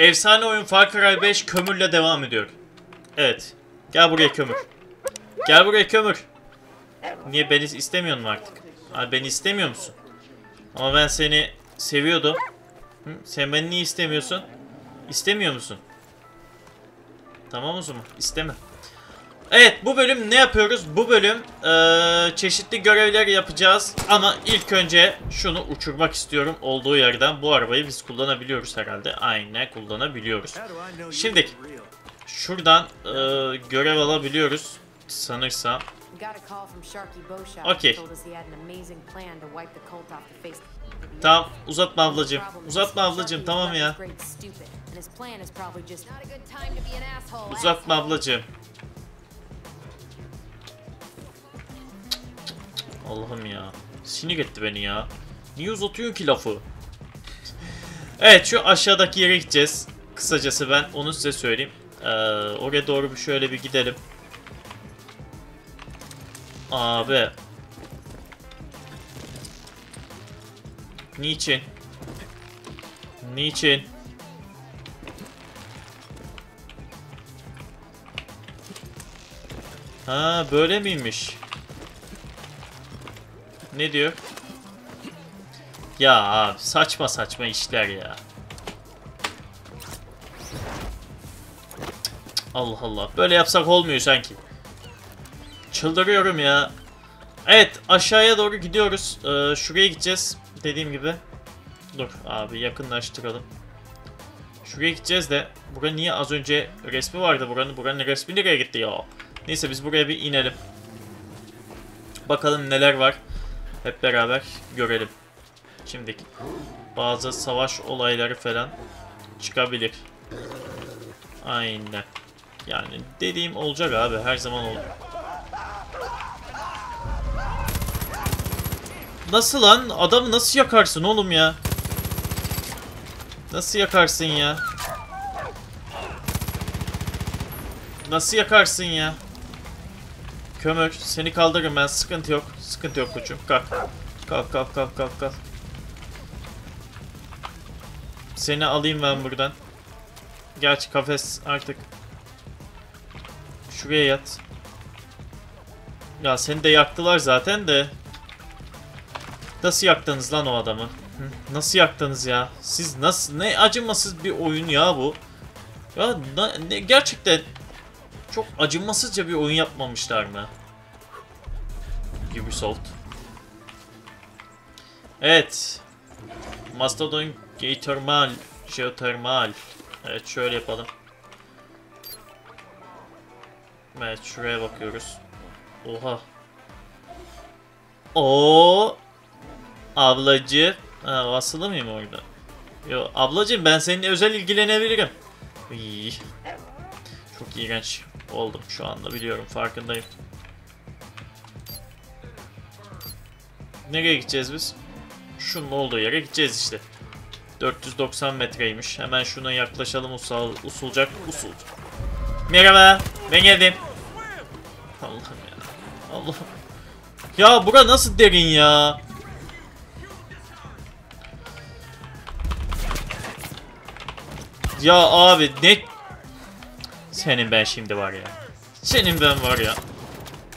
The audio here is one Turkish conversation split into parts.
Efsane oyun Far Cry 5 kömürle devam ediyor. Evet. Gel buraya kömür. Gel buraya kömür. Niye beni istemiyorsun artık? Abi beni istemiyor musun? Ama ben seni seviyordum. Hı? Sen beni niye istemiyorsun? İstemiyor musun? Tamam o zaman. İsteme. Evet bu bölüm ne yapıyoruz? Bu bölüm eee, çeşitli görevler yapacağız. Ama ilk önce şunu uçurmak istiyorum olduğu yerden. Bu arabayı biz kullanabiliyoruz herhalde. Aynen kullanabiliyoruz. Şimdi şuradan eee, görev alabiliyoruz. Sanırsam. Face. Tamam uzatma ablacım. Uzatma ablacım tamam ya. Uzatma ablacım. Allah'ım ya. Sinir etti beni ya. Niye uzatıyorsun ki lafı? Evet şu aşağıdaki yere gideceğiz. Kısacası ben onu size söyleyeyim. Ee, oraya doğru bir şöyle bir gidelim. Abi. Niçin? Niçin? Ha böyle miymiş? Ne diyor? Ya abi saçma saçma işler ya. Allah Allah. Böyle yapsak olmuyor sanki. Çıldırıyorum ya. Evet aşağıya doğru gidiyoruz. Ee, şuraya gideceğiz. Dediğim gibi. Dur abi yakınlaştıralım. Şuraya gideceğiz de. Bura niye az önce resmi vardı buranın. Buranın resmi nereye gitti ya? Neyse biz buraya bir inelim. Bakalım neler var. Hep beraber görelim. Şimdi bazı savaş olayları falan çıkabilir. Aynen. Yani dediğim olacak abi her zaman olur. Nasıl lan? Adamı nasıl yakarsın oğlum ya? Nasıl yakarsın ya? Nasıl yakarsın ya? Kömür seni kaldırırım ben sıkıntı yok. Sıkıntı yok koçum. Kalk. Kalk kalk kalk kalk kalk. Seni alayım ben buradan. Gerçi kafes artık. Şuraya yat. Ya seni de yaktılar zaten de. Nasıl yaktınız lan o adamı? Hı? Nasıl yaktınız ya? Siz nasıl ne acımasız bir oyun ya bu. Ya ne, gerçekten çok acımasızca bir oyun yapmamışlar mı? Ubisoft. Evet. Mastodon Geothermal Geothermal Evet şöyle yapalım. Evet şuraya bakıyoruz. Oha. O Ablacı. Ha basılı mıyım orada? Yo ablacığım ben seninle özel ilgilenebilirim. İyi. Çok iğrenç oldum şu anda biliyorum farkındayım. Nereye gideceğiz biz? Şunun olduğu yere gideceğiz işte. 490 metreymiş. Hemen şuna yaklaşalım usul, usulcak usul. Merhaba ben geldim. Allah'ım ya. Allah'ım. Ya bura nasıl derin ya? Ya abi ne... Senin ben şimdi var ya. Senin ben var ya.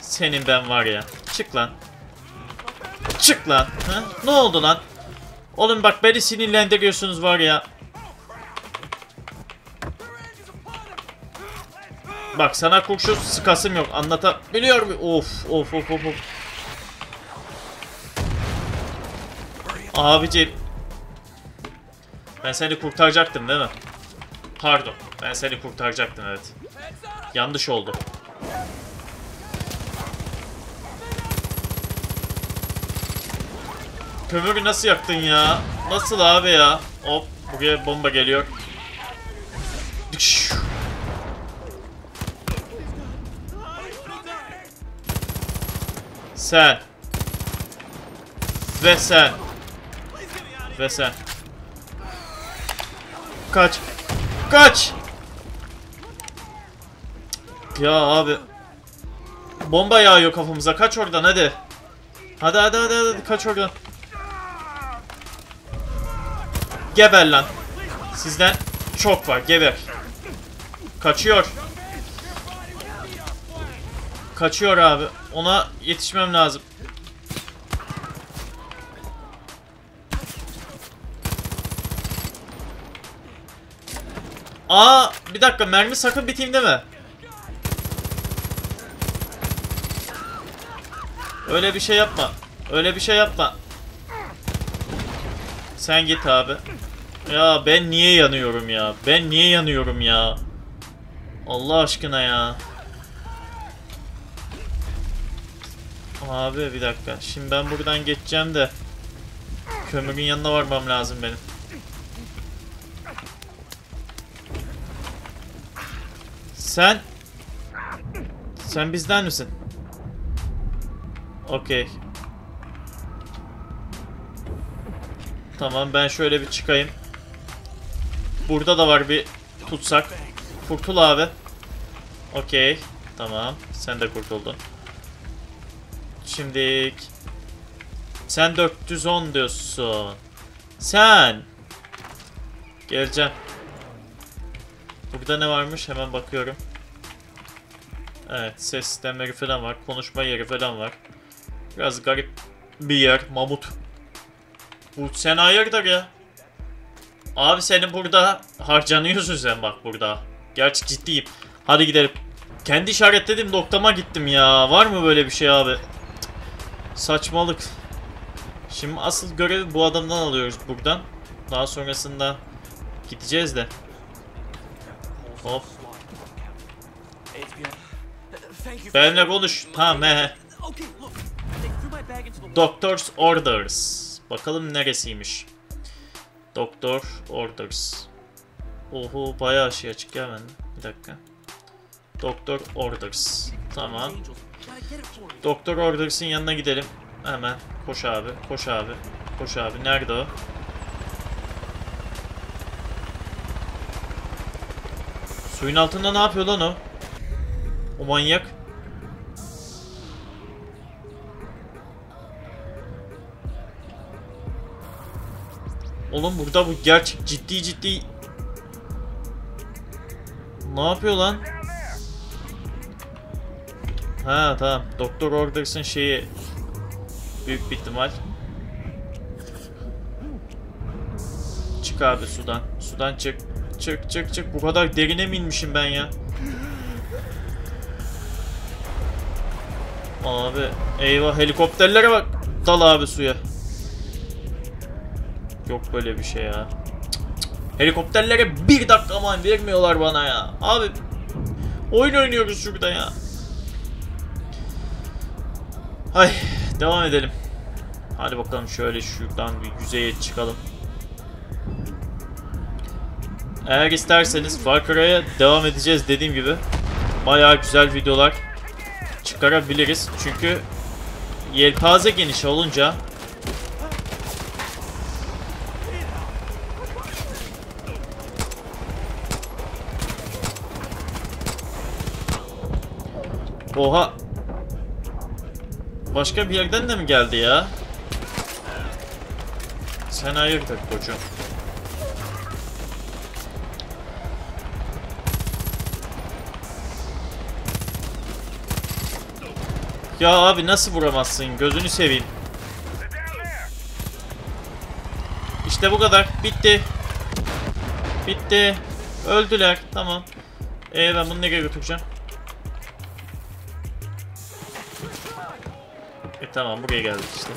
Senin ben var ya. Çık lan. Çık lan. Ha? Ne oldu lan? Oğlum bak beni sinirlendiriyorsunuz var ya. Bak sana kurşun sıkasım yok. Anlatabiliyor muyum? Of of of of. of. Abicim. Ben seni kurtaracaktım değil mi? Pardon. Ben seni kurtaracaktım evet. Yanlış oldu. Kömürü nasıl yaktın ya? Nasıl abi ya? Hop buraya bomba geliyor. Sen. Ve sen. Ve sen. Kaç. Kaç. Ya abi. Bomba yağıyor kafamıza. Kaç oradan hadi. Hadi hadi hadi hadi kaç oradan. Geber lan. Sizden çok var. Geber. Kaçıyor. Kaçıyor abi. Ona yetişmem lazım. Aa, bir dakika mermi sakın biteyim deme. Öyle bir şey yapma. Öyle bir şey yapma. Sen git abi. Ya ben niye yanıyorum ya? Ben niye yanıyorum ya? Allah aşkına ya. Abi bir dakika. Şimdi ben buradan geçeceğim de kömürün yanına varmam lazım benim. Sen Sen bizden misin? Okey. Tamam ben şöyle bir çıkayım. Burada da var bir tutsak. Kurtul abi. Okey. Tamam. Sen de kurtuldun. Şimdi sen 410 diyorsun. Sen geleceğim. Burada ne varmış? Hemen bakıyorum. Evet, ses sistemleri falan var. Konuşma yeri falan var. Biraz garip bir yer. Mamut. Bu sen hayırdır ya? Abi senin burada harcanıyorsun sen bak burada. Gerçi ciddiyim. Hadi gidelim. Kendi işaretledim noktama gittim ya. Var mı böyle bir şey abi? Saçmalık. Şimdi asıl görevi bu adamdan alıyoruz buradan. Daha sonrasında gideceğiz de. Hop. Benimle konuş. Tamam he. Doctor's Orders. Bakalım neresiymiş. Doctor Orders. Oho bayağı şey açık bende. Bir dakika. Doctor Orders. Tamam. Doktor Orders'ın yanına gidelim. Hemen. Koş abi. Koş abi. Koş abi. Nerede o? Suyun altında ne yapıyor lan o? O manyak. Oğlum burada bu gerçek ciddi ciddi Ne yapıyor lan? Ha tamam. Doktor Orders'ın şeyi büyük bir ihtimal. Çık abi sudan. Sudan çık. Çık çık çık. Bu kadar derine mi inmişim ben ya? Abi eyvah helikopterlere bak. Dal abi suya. Yok böyle bir şey ya. Helikopterlere bir dakika aman vermiyorlar bana ya. Abi oyun oynuyoruz şurada ya. Ay devam edelim. Hadi bakalım şöyle şuradan bir yüzeye çıkalım. Eğer isterseniz Far Cry'a devam edeceğiz dediğim gibi. Bayağı güzel videolar çıkarabiliriz. Çünkü yelpaze geniş olunca Oha. Başka bir yerden de mi geldi ya? Sen hayırdır koçum? Ya abi nasıl vuramazsın? Gözünü seveyim. İşte bu kadar. Bitti. Bitti. Öldüler. Tamam. Ee ben bunu nereye götüreceğim? E tamam buraya geldik işte.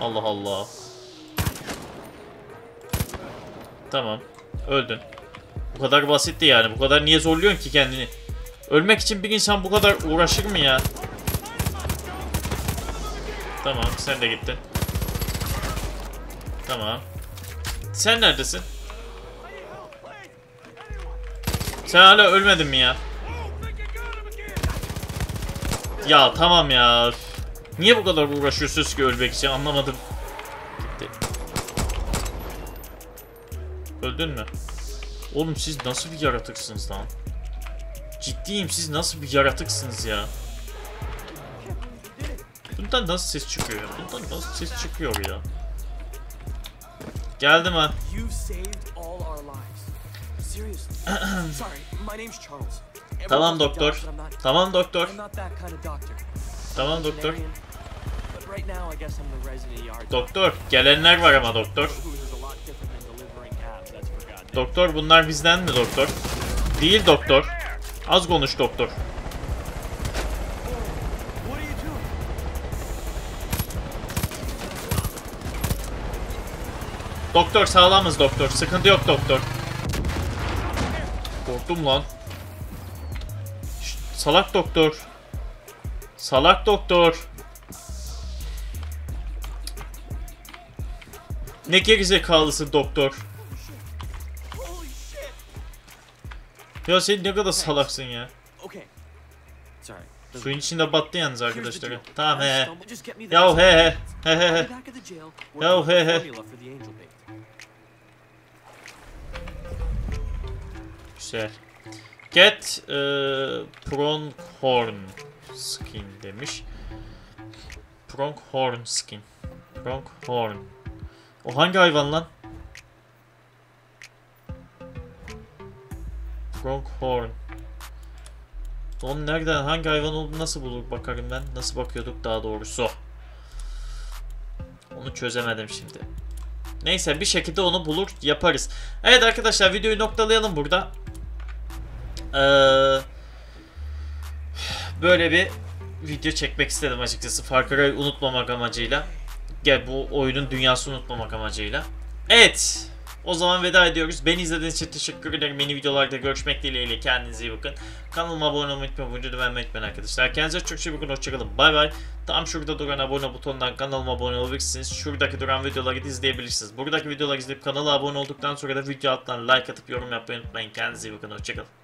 Allah Allah. Tamam. Öldün. Bu kadar basitti yani. Bu kadar niye zorluyorsun ki kendini? Ölmek için bir insan bu kadar uğraşır mı ya? Tamam sen de gittin. Tamam. Sen neredesin? Sen hala ölmedin mi ya? Ya tamam ya. Niye bu kadar uğraşıyorsunuz ki ölmek için anlamadım. Gitti. Öldün mü? Oğlum siz nasıl bir yaratıksınız lan? Ciddiyim siz nasıl bir yaratıksınız ya? Bundan nasıl ses çıkıyor ya? Bundan nasıl ses çıkıyor ya? Geldim ha. Tamam doktor. Tamam doktor. Tamam doktor. Doktor. Gelenler var ama doktor. goddamn. Doktor bunlar bizden mi doktor? Değil doktor. Az konuş doktor. Doktor sağlamız doktor. Sıkıntı yok doktor. Korktum lan. Şşt, salak doktor. Salak doktor. Ne gerizekalısın doktor. Ya sen ne kadar salaksın ya. Suyun içinde battı yalnız deal. Tamam he he. stumbled- Just get me the Ya he he. He he he. be back at the jail Ya working on he he. Güzel. Get e, pronghorn skin demiş. Pronghorn skin. Pronghorn. O hangi hayvan lan? Pronghorn. Onun nereden hangi hayvan olduğunu nasıl bulur bakarım ben. Nasıl bakıyorduk daha doğrusu. Onu çözemedim şimdi. Neyse bir şekilde onu bulur yaparız. Evet arkadaşlar videoyu noktalayalım burada. Ee, böyle bir video çekmek istedim açıkçası. Far Cry unutmamak amacıyla. Gel bu oyunun dünyasını unutmamak amacıyla. Evet. O zaman veda ediyoruz. Beni izlediğiniz için teşekkür ederim. Yeni videolarda görüşmek dileğiyle. Kendinize iyi bakın. Kanalıma abone olmayı unutmayın. Videoyu beğenmeyi unutmayın arkadaşlar. Kendinize çok iyi bakın. Hoşçakalın. Bay bay. Tam şurada duran abone butonundan kanalıma abone olabilirsiniz. Şuradaki duran videoları da izleyebilirsiniz. Buradaki videoları izleyip kanala abone olduktan sonra da video alttan like atıp yorum yapmayı unutmayın. Kendinize iyi bakın. Hoşçakalın.